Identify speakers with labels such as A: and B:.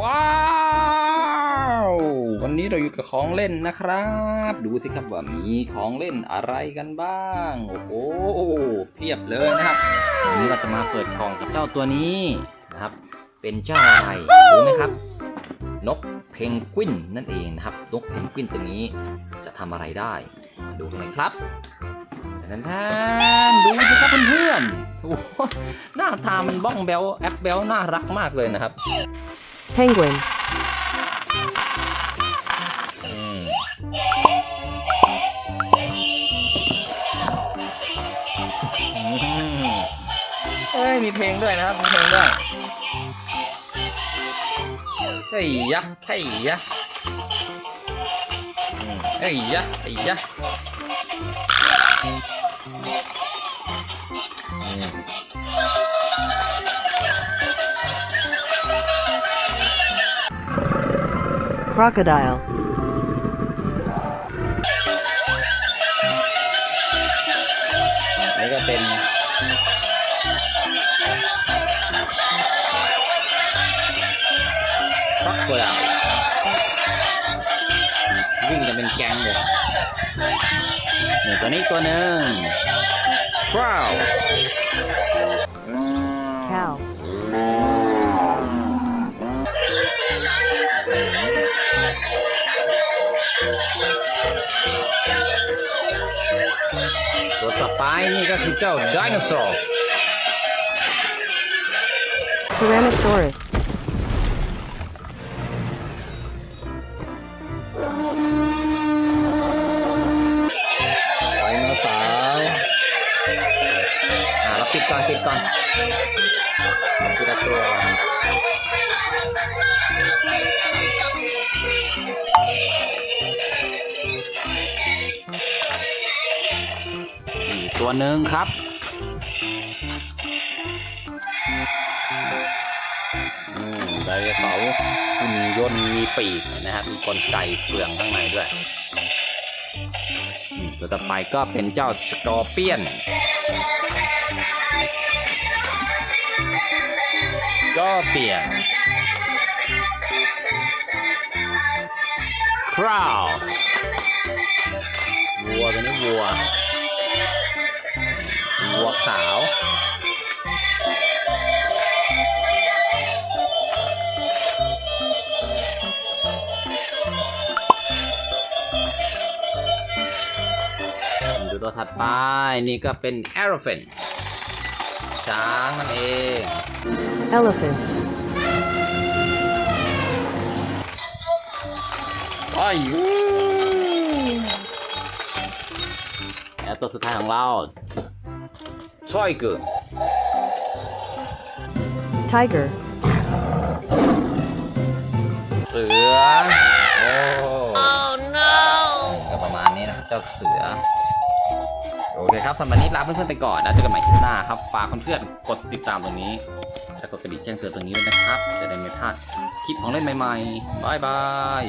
A: ว้าววันนี้เราอยู่กับของเล่นนะครับ ดูสิครับว่ามีของเล่นอะไรกันบ้าง โอ้โหเพียบเลยนะครับวันนี้เราจะมาเปิดกล่องกับเจ้าตัวนี้นะครับ เป็นเจ้าอะไรรู้ไหมครับ นกเพนกวินนั่นเองนะครับนกเพนกวินตัวนี้จะทำอะไรได้ ดูกันเลยครับแทนแทนดูสิครับเพื่อนๆหน้าตามันบ้องแบลแอปแบลน่ารักมากเลยนะครับ
B: Penguin.
A: อืมเฮ้ยมีเพลงด้วยนะครับ มีเพลงด้วยเฮ้ยยะเฮ้ยยะอืมเฮ้ยยะเฮ้ยยะอืม
B: Crocodile.
A: นี่ก็เป็นครอกโกดาวิ่งกันเป็นแก๊งเลยนี่ตัวนี้ตัวหนึ่งคราว
B: Cow.
A: ตัวต่อไปนี่ก็คือเจ้าไดโนเสาร์
B: Tyrannosaurus.
A: ไดโนเสาร์อ่าเราปิดก่อนปิดก่อนปิดละตัว ตัวหนึ่งครับ ไดโนเสาร์หุ่นยนต์มีปีกนะครับ มีกลไกเฟืองข้างในด้วย ตัวต่อไปก็เป็นเจ้าสกอร์เปียนสกอร์เปียนคราววัวตัวนี้วัว วัวขาวดูตัวถัดไป นี่ก็เป็น elephant ช้างนั่นเอง
B: Elephant.
A: ไอ้ยูแล้วตัวสุดท้ายของเรา tiger
B: Tiger.
A: เสือ โอ้ oh no ก็ประมาณนี้นะครับเจ้าเสือ โอเคครับสำหรับวันนี้ลาเพื่อนๆไปก่อนนะเจอกันใหม่คลิปหน้าครับ ฝากเพื่อนๆกดติดตามตรงนี้ แล้วกดกระดิ่งแจ้งเตือนตรงนี้ด้วยนะครับ จะได้ไม่พลาดคลิปของเล่นใหม่ๆบายบาย